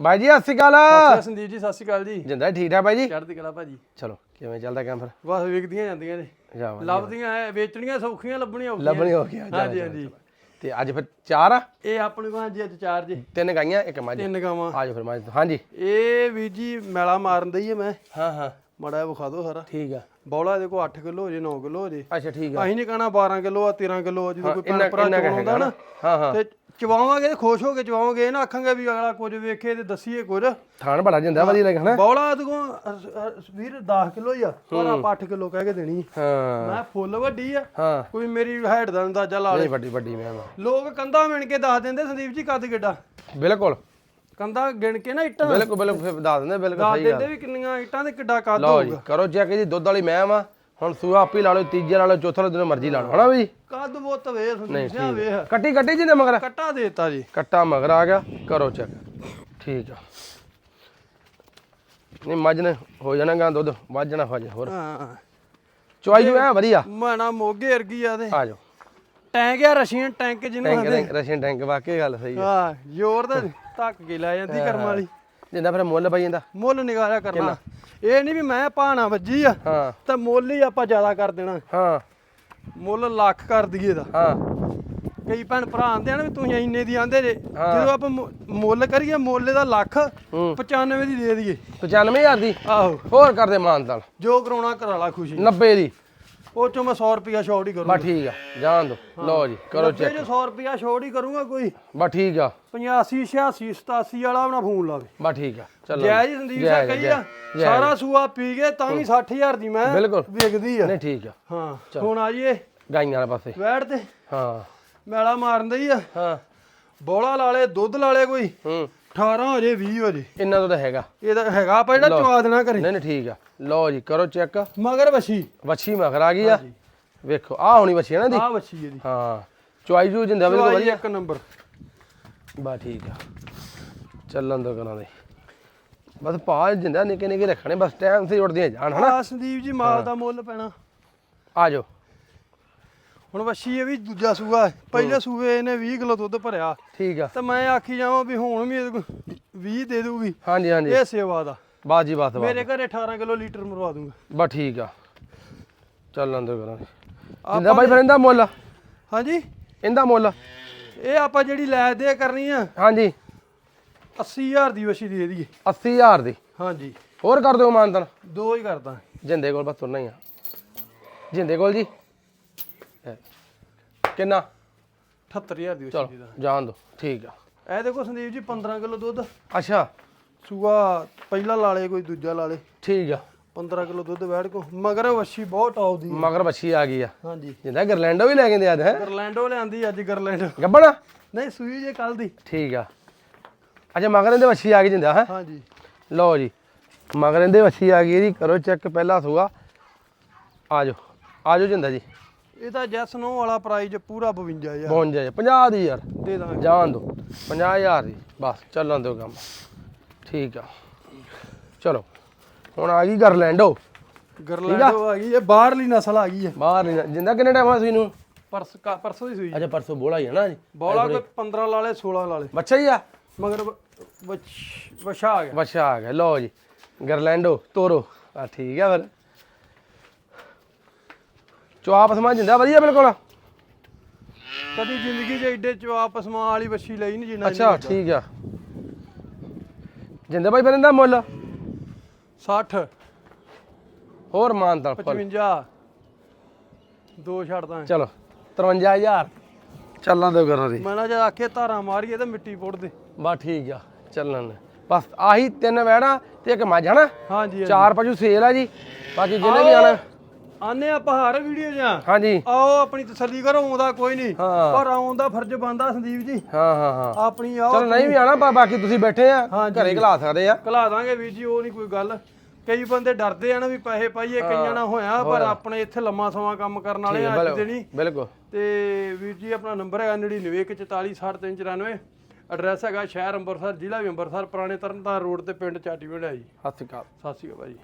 ਬਾਈ ਜੀ ਸਤਿ ਸ਼੍ਰੀ ਅਕਾਲ। ਸਤਿ ਸੰਦੀਪ ਜੀ ਸਤਿ ਸ਼੍ਰੀ ਅਕਾਲ ਜੀ। ਜਿੰਦਾ ਠੀਕ ਠਾਕ ਬਾਈ ਜੀ? ਚੜ੍ਹਦੀ ਕਲਾ ਭਾਜੀ। ਚਲੋ ਕਿਵੇਂ ਚੱਲਦਾ ਕੰਮ ਫਿਰ? ਬਸ ਵਿਕਦੀਆਂ ਜਾਂਦੀਆਂ ਨੇ। ਜਾ। ਲੱਭਦੀਆਂ ਐ ਵੇਚਣੀਆਂ ਸੌਖੀਆਂ ਲੱਭਣੀਆਂ ਔਖੀਆਂ। ਲੱਭਣੀ ਹੋ ਗਿਆ ਹਾਂਜੀ ਹਾਂਜੀ। ਤੇ ਅੱਜ ਫਿਰ ਚਾਰ ਆ? ਇਹ ਆਪਣੇ ਕੋਲ ਹਾਂਜੀ ਅੱਜ ਚਾਰ ਜੀ। ਤਿੰਨ ਗਾਈਆਂ ਇੱਕ ਮੱਝ। ਤਿੰਨ ਗਾਵਾਂ। ਆਜੋ ਫਿਰ ਮੱਝ ਤੋਂ। ਹਾਂਜੀ। ਇਹ ਵੀ ਜੀ ਮੈਲਾ ਮਾਰਨ ਦਈ ਹੈ ਮੈਂ। ਹਾਂ ਹਾਂ। ਮੜਾ ਜਿਹਾ ਵਿਖਾ ਦਿਓ ਸਾਰਾ। ਠੀਕ ਆ। ਬੌਲਾ ਇਹਦੇ ਕੋਲ 8 ਕਿਲੋ ਹੋ ਜੇ 9 ਕਿਲੋ ਹੋ ਜੇ। ਅੱਛਾ ਠੀਕ ਆ। ਅਸੀਂ ਨਹੀਂ ਕਹਣਾ 12 ਕਿਲੋ ਆ 13 ਕਿਲੋ ਆ ਜਦੋਂ ਕੋਈ ਇੰਨਾ ਭੈਣ ਭਰਾ ਇੰਨਾ ਕੁ ਚਵਾਉਂਦਾ ਹੈਗਾ ਨਾ। ਹਾਂ ਹਾਂ। ਤੇ ਚਵਾਵਾਂਗੇ ਤੇ ਖੁਸ਼ ਹੋ ਕੇ ਚਵਾਵਾਂਗੇ ਇਹ ਨਾ ਆਖਾਂਗੇ ਵੀ ਅਗਲਾ ਕੁਝ ਵੇਖੇ ਤੇ ਦੱਸੀਏ ਕੁਝ। ਥਾਣ ਬੜਾ ਜਿੰਦਾ ਵਧੀਆ ਲੱਗਾ ਨਾ ਬੌਲਾ ਇਹਦੇ ਕੋਲ ਵੀਰ 10 ਕਿਲੋ ਹੀ ਆ ਪਰ ਆਪਾਂ 8 ਕਿਲੋ ਕਹਿ ਕੇ ਦੇਣੀ। ਹਾਂ। ਮੈਂ ਫੁੱਲ ਵੱਡੀ ਆ ਹਾਂ। ਕੋਈ ਮੇਰੀ ਹਾਈਟ ਦਾ ਅੰਦਾਜ਼ਾ ਲਾ ਲੈ। ਨਹੀਂ ਵੱਡੀ ਵੱਡੀ ਮੈਂ ਲੋਕ ਕੰਧਾਂ ਮਿਣ ਕੇ ਦੱਸ ਦਿੰਦੇ ਸੰਦੀਪ ਜੀ ਕੱਦ ਕਿੱਡਾ? ਬਿਲਕੁਲ। ਕੰਧਾਂ ਗਿਣ ਕੇ ਨਾ ਇੱਟਾਂ। ਬਿਲਕੁਲ ਬਿਲਕੁਲ ਫਿਰ ਦੱਸ ਦਿੰਦੇ ਬਿਲਕੁਲ ਦੱਸ ਸਹੀ ਗੱਲ। ਦਿੰਦੇ ਵੀ ਕਿੰਨੀਆਂ ਇੱਟਾਂ ਤੇ ਕਿੱਡਾ ਕੱਦ ਲਓ ਜੀ ਹੋਊਗਾ। ਕਰੋ ਚੈੱਕ ਜੀ ਦੁੱਧ ਵਾਲੀ ਮੈਂ ਵਾ। ਹੁਣ ਸੂਆ ਆਪੀ ਲਾ ਲਓ ਤੀਜੇ ਲਾ ਲਓ ਚੌਥੇ ਲਾ ਲਓ ਮਰਜ਼ੀ ਲਾ ਲਓ ਹਨਾ ਵੀ? ਕੱਦ ਬਹੁਤ ਵੇ ਸੰਦੀਪ ਜੀ ਆਹ ਵੇਖ। ਕੱਟੀ ਕੱਟੀ ਜੀ ਨੇ ਮਗਰ? ਕੱਟਾ ਦੇਤਾ ਜੀ। ਕੱਟਾ ਮਗਰ ਆ ਗਿਆ ਕਰੋ ਚੈੱਕ ਠੀਕ ਆ। ਨਹੀਂ ਮੱਝ ਨੇ ਹੋ ਜਾਣਾ ਗਾ ਦੁੱਧ ਵੱਜਣਾ ਹੋ ਜਾ ਹੋਰ। ਹਾਂ। ਚੁਆਈ ਜੋ ਐ ਵਧੀਆ? ਮਾਣਾ ਮੋਗੇ ਵਰਗੀ ਆ ਤੇ। ਆ ਜਾਓ। ਟੈਂਕ ਆ ਰਸ਼ੀਅਨ ਟੈਂਕ ਜਿਹਨੂੰ ਟੈਂਕ ਰਸ਼ੀਅਨ ਟੈਂਕ ਵਾਕਈ ਗੱਲ ਸਹੀ ਆ। ਹਾਂ ਜ਼ੋਰ ਦਾ ਧੱਕ ਕੇ ਲੈ ਜਾਂਦੀ ਕਰਮ ਵਾਲੀ। ਜਿੰਦਾ ਫਿਰ ਮੁੱਲ ਪਈ ਜਾਂਦਾ ਮੁੱਲ ਨਿਗਾਰਿਆ ਕਰਨਾ। ਇਹ ਨਹੀਂ ਵੀ ਮੈਂ ਭਾਣਾ ਵੱਜੀ ਆ ਹਾਂ। ਤਾਂ ਮੁੱਲ ਹੀ ਆਪਾਂ ਜ਼ਿਆਦਾ ਕਰ ਦੇਣਾ। ਹਾਂ। ਮੁੱਲ ਲੱਖ ਕਰ ਦਈਏ ਦਾ ਹਾਂ। ਕਈ ਭੈਣ ਭਰਾ ਆਂਦੇ ਆ ਨਾ ਵੀ ਤੁਸੀਂ ਇੰਨੇ ਦੀ ਆਂਦੇ ਜੇ। ਜਦੋਂ ਆਪਾਂ ਮੁੱਲ ਕਰੀਏ ਮੁੱਲ ਦਾ ਲੱਖ ਹੂੰ। 95 ਦੀ ਦੇ ਦਈਏ। 95000 ਦੀ? ਆਹੋ। ਹੋਰ ਕਰਦੇ ਮਾਨਤਾਲ ਜੋ ਕਰਾਉਣਾ ਕਰਾ ਲਾ ਖੁਸ਼ੀ। 90 ਦੀ। ਉਹ ਚੋਂ ਮੈਂ 100 ਰੁਪਿਆ ਛੋੜ ਹੀ ਕਰੂੰਗਾ। ਬਾ ਠੀਕ ਆ ਜਾਣ ਦੋ। ਲਓ ਜੀ ਕਰੋ ਚੈੱਕ ਜੋ 100 ਰੁਪਿਆ ਛੋੜ ਹੀ ਕਰੂੰਗਾ ਕੋਈ। ਬਾ ਠੀਕ ਆ। 85 86 87 ਵਾਲਾ ਆਪਣਾ ਫੋਨ ਲਾਵੇ ਬਾ ਠੀਕ ਆ ਚਲੋ ਜੈ। ਜੀ ਸੰਦੀਪ ਸਿੰਘ ਕਹੀ ਆ। ਸਾਰਾ ਸੂਆ ਪੀ ਗਏ ਤਾਂ ਵੀ 60000 ਦੀ ਮੈਂ ਬਿਲਕੁਲ। ਵਿਕਦੀ ਆ। ਨਹੀਂ ਠੀਕ ਆ। ਹਾਂ ਹੁਣ ਆ ਜੀਏ ਗਾਈਆਂ ਵਾਲੇ ਪਾਸੇ। ਵੈੜ ਤੇ। ਹਾਂ। ਮੈਲਾ ਮਾਰਨ ਦਈ ਆ। ਹਾਂ। ਬੋਲਾ ਲਾਲੇ ਦੁੱਧ ਲਾਲੇ ਕੋਈ। ਹੂੰ। 18 ਹੋ ਜੇ 20 ਹੋ ਜੇ ਇੰਨਾ ਤੋਂ ਤਾਂ ਹੈਗਾ। ਇਹਦਾ ਹੈਗਾ ਆਪਾਂ ਜਿਹੜਾ ਚਵਾ ਦੇਣਾ ਕਰੇ ਨਹੀਂ ਨਹੀਂ ਠੀਕ ਆ। ਲਓ ਜੀ ਕਰੋ ਚੈੱਕ। ਮਗਰ ਵਛੀ। ਵੱਛੀ ਮਗਰ ਆ ਗਈ ਆ। ਵੇਖੋ ਆ ਹੋਣੀ ਵੱਛੀ ਹੈ ਨਾ ਦੀ ਆ ਵਛੀ ਇਹਦੀ। ਹਾਂ। ਚੁਆਈ ਜੂ ਜਿੰਦਾ ਬਿਲਕੁਲ ਵਧੀਆ। ਇੱਕ ਨੰਬਰ। ਬਾ ਠੀਕ ਆ। ਚੱਲਣ ਦੋ ਕਰਾਂ ਦੇ। ਬਸ ਪਾ ਜਿੰਦਾ ਨਿੱਕੇ ਨਿੱਕੇ ਰੱਖਣੇ ਬਸ ਟਾਈਮ ਸੇ ਉੜਦੀਆਂ ਜਾਣ ਹਨਾ? ਆ ਸੰਦੀਪ ਜੀ ਮਾਲ ਦਾ ਮੁੱਲ ਪੈਣਾ। ਆ ਜਾਓ। ਹੁਣ ਵਛੀ ਇਹ ਵੀ ਦੂਜਾ ਸੂਆ ਹੈ। ਪਹਿਲੇ ਸੂਏ ਇਹਨੇ 20 ਕਿਲੋ ਦੁੱਧ ਭਰਿਆ। ਠੀਕ ਆ। ਤੇ ਮੈਂ ਆਖੀ ਜਾਵਾਂ ਵੀ ਹੁਣ ਵੀ ਇਹਦੇ ਕੋਲ 20 ਦੇ ਦੂਗੀ ਹਾਂਜੀ ਹਾਂਜੀ। ਇਹ ਸੇਵਾ ਦਾ। ਬਾਸ ਜੀ ਬਾਸ ਬਾਸ ਮੇਰੇ ਘਰੇ 18 ਕਿਲੋ ਲੀਟਰ ਮਰਵਾ ਦੂੰਗਾ। ਬਾ ਠੀਕ ਆ। ਚੱਲਣ ਦੋ ਕਰਾਂ ਜਿੰਦਾ ਬਾਈ ਫਿਰ ਇਹਦਾ ਮੁੱਲ? ਹਾਂਜੀ? ਇਹਦਾ ਮੁੱਲ? ਇਹ ਆਪਾਂ ਜਿਹੜੀ ਲੈ ਦੇ ਕਰਨੀ ਆ ਹਾਂਜੀ। 80000 ਦੀ ਵਛੀ ਦੇ ਦਈਏ। 80000 ਦੀ? ਹਾਂਜੀ। ਹੋਰ ਕਰ ਦਿਓ ਮਾਨਤਨ। ਦੋ ਹੀ ਕਰਦਾ। ਜਿੰਦੇ ਕੋਲ ਬਸ ਤੁਰਨਾ ਹੀ ਆ। ਜਿੰਦੇ ਕੋਲ ਜੀ? ਕਿੰਨਾ? 78000 ਦੀ ਚਲੋ ਵਛੀ ਦਾ ਜਾਣ ਦੋ। ਠੀਕ ਆ। ਇਹ ਦੇਖੋ ਸੰਦੀਪ ਜੀ 15 ਕਿਲੋ ਦੁੱਧ। ਅੱਛਾ। ਸੂਆ ਪਹਿਲਾ ਲਾਲੇ ਕੋਈ ਦੂਜਾ ਲਾਲੇ ਠੀਕ ਆ। 15 ਕਿਲੋ ਦੁੱਧ ਬੈਠ ਕੋ। ਮਗਰ ਵਛੀ ਬਹੁਤ ਟੌਪ ਦੀ। ਮਗਰ ਬੱਛੀ ਆ ਗਈ ਆ। ਹਾਂਜੀ। ਜਿੰਦਾ ਗਰਲੈਂਡੋ ਵੀ ਲੈ ਕੇ ਦੇ ਅੱਜ ਹੈ? ਗਰਲੈਂਡੋ ਲਿਆਂਦੀ ਅੱਜ ਗਰਲੈਂਡ। ਗੱਬਣਾ? ਨਹੀਂ ਸੂਈ ਜੇ ਕੱਲ ਦੀ। ਠੀਕ ਆ। ਅੱਛਾ ਮਗਰ ਇਹਦੇ ਬੱਛੀ ਆ ਗਈ ਜਿੰਦਾ ਹੈ? ਹਾਂਜੀ। ਲਓ ਜੀ। ਮਗਰ ਇਹਦੇ ਬੱਛੀ ਆ ਗਈ ਇਹਦੀ। ਕਰੋ ਚੈੱਕ ਪਹਿਲਾ ਸੂਆ। ਆ ਜਾਓ। ਆ ਜਾਓ ਜਿੰਦਾ ਜੀ। ਇਹਦਾ ਜੈਸ ਨੋ ਵਾਲਾ ਪ੍ਰਾਈਜ਼ ਪੂਰਾ 52000 ਪਹੁੰਚ ਜਾਏ 50 ਦੀ ਯਾਰ। ਦੇ ਦਾਂਗੇ। ਜਾਣ ਦੋ। 50000 ਦੀ। ਬਸ ਚੱਲਣ ਦਿਓ ਕੰਮ। ਠੀਕ ਆ। ਚਲੋ ਹੁਣ ਆ ਗਈ ਗਰਲੈਂਡੋ। ਗਰਲੈਂਡੋ ਆ ਗਈ ਇਹ ਬਾਹਰਲੀ ਨਸਲ ਆ ਗਈ ਹੈ। ਬਾਹਰ ਨਹੀਂ ਜਿੰਦਾ ਕਿੰਨੇ ਟਾਈਮ ਆ ਸੀ ਨੂੰ ਪਰਸ ਪਰਸੋਂ ਦੀ ਸੂਈ ਅੱਛਾ ਪਰਸੋਂ ਬੋਲਾ ਹੀ ਹੈ ਨਾ ਜੀ। ਬੌਲਾ ਕੋਈ 15 ਲਾਲੇ 16 ਲਾਲੇ ਬੱਚਾ ਹੀ ਆ? ਮਗਰ ਵਛ- ਵਛਾ ਆ ਗਿਆ। ਬੱਚਾ ਆ ਗਿਆ। ਲਓ ਜੀ ਗਰਲੈਂਡੋ ਤੋਰੋ। ਆ ਠੀਕ ਆ ਫਿਰ। ਚੁਆਪ ਸਮਾ ਜਿੰਦਾ ਵਧੀਆ ਬਿਲਕੁਲ। ਕਦੀ ਜ਼ਿੰਦਗੀ 'ਚ ਐਡੇ ਚਵਾ ਪਸਮਾ ਵਾਲੀ ਵੱਛੀ ਲਈ ਨਹੀਂ ਜਿੰਨਾ ਅੱਛਾ ਠੀਕ ਆ। ਜਿੰਦਾ ਬਾਈ ਫਿਰ ਇਹਦਾ ਮੁੱਲ? 60 ਹੋਰ ਮਾਨਤਾ 55 ਦੋ ਛੱਡਦਾ ਚਲੋ 53000 ਚੱਲਾਂ ਦੋ ਕਰਨ ਦੀ। ਮੈਂ ਨਾ ਜਦ ਆਖੇ ਧਾਰਾਂ ਮਾਰੀਏ ਤੇ ਮਿੱਟੀ ਪੁੱਟ ਦੇ। ਬਸ ਠੀਕ ਆ ਚੱਲਣ। ਬਸ ਆਹੀ ਤਿੰਨ ਵੈਣਾ ਤੇ ਇੱਕ ਮੱਝ ਹਨਾ? ਹਾਂਜੀ ਚਾਰ ਪਸ਼ੂ ਸੇਲ ਆ ਜੀ। ਬਾਕੀ ਜਿਹਨੇ ਵੀ ਆਣਾ ਆਨੇ ਆਪਾਂ ਹਰ ਵੀਡੀਓ ਜਾਂ ਹਾਂਜੀ। ਆਓ ਆਪਣੀ ਤਸੱਲੀ ਕਰੋ ਆਉਂਦਾ ਕੋਈ ਨਹੀਂ। ਪਰ ਆਉਣ ਦਾ ਫਰਜ਼ ਬੰਦਾ ਸੰਦੀਪ ਜੀ। ਹਾਂ ਹਾਂ ਹਾਂ। ਆਪਣੀ ਆਓ ਚਲੋ ਨਹੀਂ ਵੀ ਆਣਾ ਬਾਕੀ ਤੁਸੀਂ ਬੈਠੇ ਆ। ਘਰੇ ਘਲਾ ਸਕਦੇ ਆ। ਕਲਾ ਦਾਂਗੇ ਵੀਰ ਜੀ ਉਹ ਨਹੀਂ ਕੋਈ ਗੱਲ। ਕਈ ਬੰਦੇ ਡਰਦੇ ਆ ਨਾ ਵੀ ਪੈਸੇ ਪਾਈਏ ਕਈਆਂ ਨਾਲ ਹੋਇਆ ਪਰ ਆਪਣੇ ਇੱਥੇ ਲੰਮਾ ਸਮਾਂ ਕੰਮ ਕਰਨ ਵਾਲੇ ਆ ਅੱਜ ਦੇ ਨਹੀਂ। ਬਿਲਕੁਲ। ਤੇ ਵੀਰ ਜੀ ਆਪਣਾ ਨੰਬਰ ਹੈਗਾ 9914466394 ਐਡਰੈਸ ਹੈਗਾ ਸ਼ਹਿਰ ਅੰਮ੍ਰਿਤਸਰ ਜ਼ਿਲ੍ਹਾ ਵੀ ਅੰਮ੍ਰਿਤਸਰ ਪੁਰਾਣੇ ਤਰਨਤਾਰਨ ਰੋਡ ਤੇ ਪਿੰਡ ਚਾਟੀਵਿੰਡ ਹੈ ਜੀ। ਸਤਿ ਸ਼੍ਰੀ ਅਕਾਲ। ਸਤਿ ਸ਼੍ਰੀ ਅਕਾਲ ਭਾਜੀ